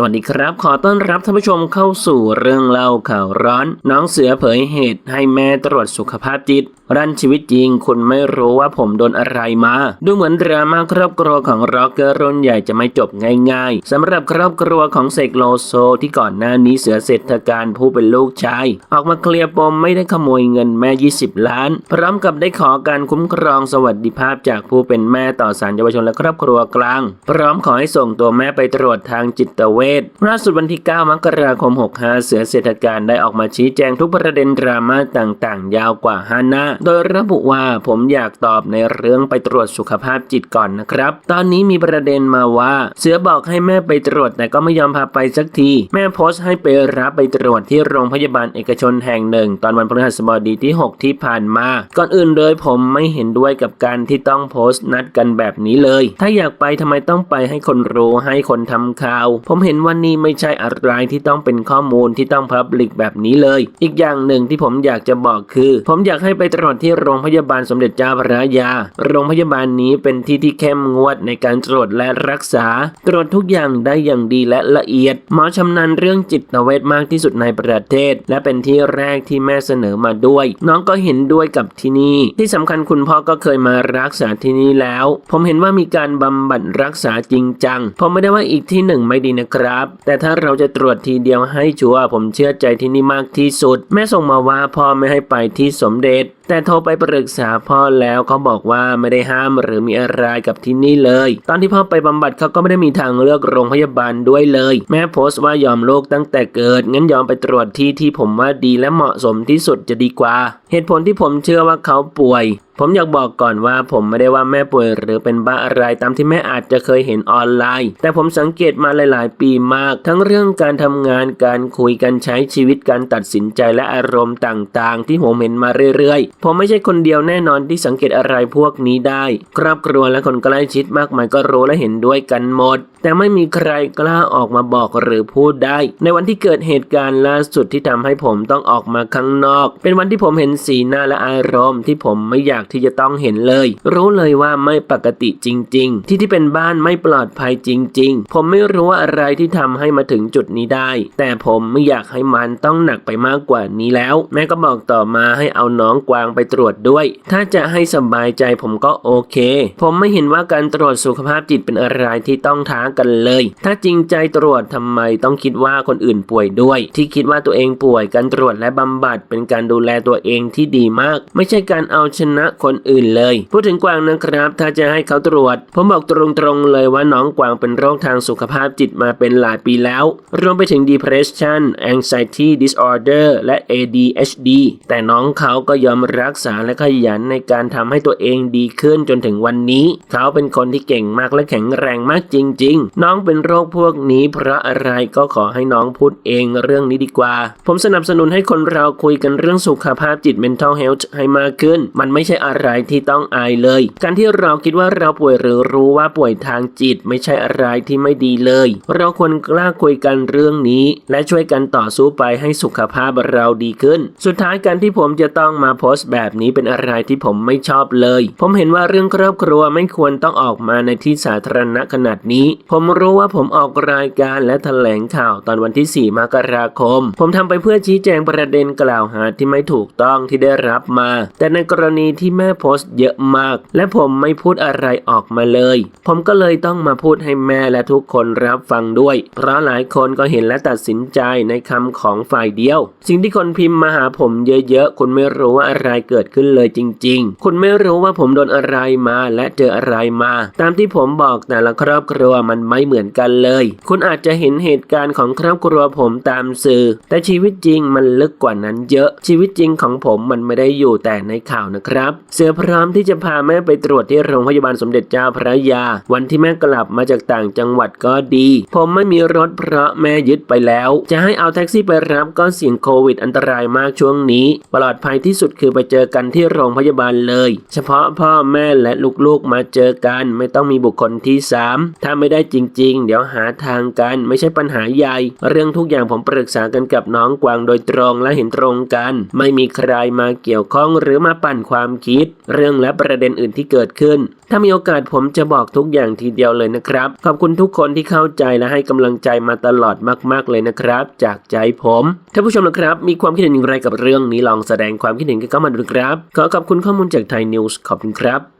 สวัสดีครับ ขอต้อนรับท่านผู้ชมเข้าสู่เรื่องเล่าข่าวร้อน น้องเสือเผยเหตุให้แม่ตรวจสุขภาพจิต รันชีวิตจริง คุณไม่รู้ว่าผมโดนอะไรมา ดูเหมือนดราม่าครอบครัวของร็อกเกอร์รุ่นใหญ่จะไม่จบง่ายๆสำหรับครอบครัวของเสกโลโซที่ก่อนหน้านี้เสือเศรษฐการผู้เป็นลูกชาย ออกมาเคลียร์ปมไม่ได้ขโมยเงินแม่ 20 ล้าน พร้อมกับได้ขอการคุ้มครองสวัสดิภาพจากผู้เป็นแม่ต่อสารเยาวชนและครอบครัวกลาง พร้อมขอให้ส่งตัวแม่ไปตรวจทางจิตเวชล่าสุดวันที่ 9 มกราคม 65 เสือเศรษฐการได้ออกมาชี้แจงทุกประเด็นดราม่าต่างๆ ยาวกว่า5หน้าโดยระบุว่าผมอยากตอบในเรื่องไปตรวจสุขภาพจิตก่อนนะครับ ตอนนี้มีประเด็นมาว่า เสือบอกให้แม่ไปตรวจแต่ก็ไม่ยอมพาไปสักที แม่โพสต์ให้ไปรับไปตรวจที่โรงพยาบาลเอกชนแห่งหนึ่ง ตอนวันพฤหัสบดีที่ 6 ที่ผ่านมา ก่อนอื่นเลยผมไม่เห็นด้วยกับการที่ต้องโพสต์นัดกันแบบนี้เลย ถ้าอยากไปทำไมต้องไปให้คนรู้ให้คนทำข่าว ผมเห็นว่านี่ไม่ใช่อะไรที่ต้องเป็นข้อมูลที่ต้องพับลิกแบบนี้เลย อีกอย่างหนึ่งที่ผมอยากจะบอกคือ ผมอยากให้ไปตรวจที่โรงพยาบาลสมเด็จเจ้าพระยา โรงพยาบาลนี้เป็นที่ที่เข้มงวดในการตรวจและรักษา ตรวจทุกอย่างได้อย่างดีและละเอียด หมอชำนาญเรื่องจิตเวชมากที่สุดในประเทศ และเป็นที่แรกที่แม่เสนอมาด้วย น้องก็เห็นด้วยกับที่นี่ ที่สำคัญคุณพ่อก็เคยมารักษาที่นี่แล้ว ผมเห็นว่ามีการบำบัดรักษาจริงจัง ผมไม่ได้ว่าอีกที่หนึ่งไม่ดีนะครับ แต่ถ้าเราจะตรวจทีเดียวให้ชัวร์ผมเชื่อใจที่นี่มากที่สุด แม่ส่งมาว่าพ่อไม่ให้ไปที่สมเด็จ แต่โทรไปปรึกษาพ่อแล้วเขาบอกว่าไม่ได้ห้ามหรือมีอะไรกับที่นี่เลย ตอนที่พ่อไปบำบัดเขาก็ไม่ได้มีทางเลือกโรงพยาบาลด้วยเลย แม่โพสต์ว่ายอมโรคตั้งแต่เกิด งั้นยอมไปตรวจที่ที่ผมว่าดีและเหมาะสมที่สุดจะดีกว่า เหตุผลที่ผมเชื่อว่าเขาป่วย ผมอยากบอกก่อนว่าผมไม่ได้ว่าแม่ป่วยหรือเป็นบ้าอะไรตามที่แม่อาจจะเคยเห็นออนไลน์ แต่ผมสังเกตมาหลาย ๆ ปีมาก ทั้งเรื่องการทำงานการคุยการใช้ชีวิตการตัดสินใจและอารมณ์ต่าง ๆ ที่ผมเห็นมาเรื่อย ๆ ผมไม่ใช่คนเดียวแน่นอนที่สังเกตอะไรพวกนี้ได้ ครอบครัวและคนใกล้ชิดมากมายก็รู้และเห็นด้วยกันหมด แต่ไม่มีใครกล้าออกมาบอกหรือพูดได้ ในวันที่เกิดเหตุการณ์ล่าสุดที่ทำให้ผมต้องออกมาข้างนอก เป็นวันที่ผมเห็นสีหน้าและอารมณ์ที่ผมไม่อยากที่จะต้องเห็นเลย รู้เลยว่าไม่ปกติจริง ๆ ที่ที่เป็นบ้านไม่ปลอดภัยจริง ๆ ผมไม่รู้ว่าอะไรที่ทำให้มาถึงจุดนี้ได้ แต่ผมไม่อยากให้มันต้องหนักไปมากกว่านี้แล้ว แม่ก็บอกต่อมาให้เอาน้องกวางไปตรวจด้วย ถ้าจะให้สบายใจผมก็โอเค ผมไม่เห็นว่าการตรวจสุขภาพจิตเป็นอะไรที่ต้องท้ากันเลย ถ้าจริงใจตรวจทำไมต้องคิดว่าคนอื่นป่วยด้วย ที่คิดว่าตัวเองป่วยการตรวจและบำบัดเป็นการดูแลตัวเองที่ดีมาก ไม่ใช่การเอาชนะคนอื่นเลย พูดถึงกวางนะครับ ถ้าจะให้เขาตรวจ ผมบอกตรงๆเลยว่าน้องกวางเป็นโรคทางสุขภาพจิตมาเป็นหลายปีแล้ว รวมไปถึง depression anxiety disorder และ ADHD แต่น้องเขาก็ยอมรักษาและขยันในการทำให้ตัวเองดีขึ้นจนถึงวันนี้ เขาเป็นคนที่เก่งมากและแข็งแรงมากจริง ๆ น้องเป็นโรคพวกนี้เพราะอะไรก็ขอให้น้องพูดเองเรื่องนี้ดีกว่า ผมสนับสนุนให้คนเราคุยกันเรื่องสุขภาพจิต mental health ให้มากขึ้น มันไม่ใช่อะไรที่ต้องอายเลย การที่เราคิดว่าเราป่วยหรือรู้ว่าป่วยทางจิตไม่ใช่อะไรที่ไม่ดีเลย เราควรกล้าคุยกันเรื่องนี้ และช่วยกันต่อสู้ไปให้สุขภาพเราดีขึ้น สุดท้ายการที่ผมจะต้องมาโพสต์แบบนี้เป็นอะไรที่ผมไม่ชอบเลย ผมเห็นว่าเรื่องครอบครัวไม่ควรต้องออกมาในที่สาธารณะขนาดนี้ ผมรู้ว่าผมออกรายการและแถลงข่าวตอนวันที่ 4 มกราคม ผมทำไปเพื่อชี้แจงประเด็นกล่าวหาที่ไม่ถูกต้องที่ได้รับมา แต่ในกรณีที่แม่โพสต์เยอะมาก และผมไม่พูดอะไรออกมาเลย ผมก็เลยต้องมาพูดให้แม่และทุกคนรับฟังด้วย เพราะหลายคนก็เห็นและตัดสินใจในคำของฝ่ายเดียว สิ่งที่คนพิมพ์มาหาผมเยอะๆ คุณไม่รู้ว่าอะไรเกิดขึ้นเลยจริง ๆ คุณไม่รู้ว่าผมโดนอะไรมาและเจออะไรมา ตามที่ผมบอกแต่ละครอบครัวมันไม่เหมือนกันเลย คุณอาจจะเห็นเหตุการณ์ของครอบครัวผมตามสื่อ แต่ชีวิตจริงมันลึกกว่านั้นเยอะ ชีวิตจริงของผมมันไม่ได้อยู่แต่ในข่าวนะครับเสือพร้อมที่จะพาแม่ไปตรวจที่โรงพยาบาลสมเด็จเจ้าพระยา วันที่แม่กลับมาจากต่างจังหวัดก็ดี ผมไม่มีรถเพราะแม่ยึดไปแล้ว จะให้เอาแท็กซี่ไปรับก็เสี่ยงโควิดอันตรายมากช่วงนี้ ปลอดภัยที่สุดคือไปเจอกันที่โรงพยาบาลเลย เฉพาะพ่อแม่และลูกๆมาเจอกันไม่ต้องมีบุคคลที่สามถ้าไม่ได้จริง ๆ เดี๋ยวหาทางกันไม่ใช่ปัญหาใหญ่ เรื่องทุกอย่างผมปรึกษากันกับน้องกวางโดยตรงและเห็นตรงกัน ไม่มีใครมาเกี่ยวข้องหรือมาปั่นความคิดตเรื่องและประเด็นอื่นที่เกิดขึ้น ถ้ามีโอกาสผมจะบอกทุกอย่างทีเดียวเลยนะครับ ขอบคุณทุกคนที่เข้าใจและให้กำลังใจมาตลอดมาก ๆ เลยนะครับ จากใจผมท่านผู้ชมนะครับ มีความคิดเห็นอย่างไรกับเรื่องนี้ลองแสดงความคิดเห็นกันเข้ามาดูครับ ขอขอบคุณข้อมูลจากไทยนิวส์ขอบคุณครับ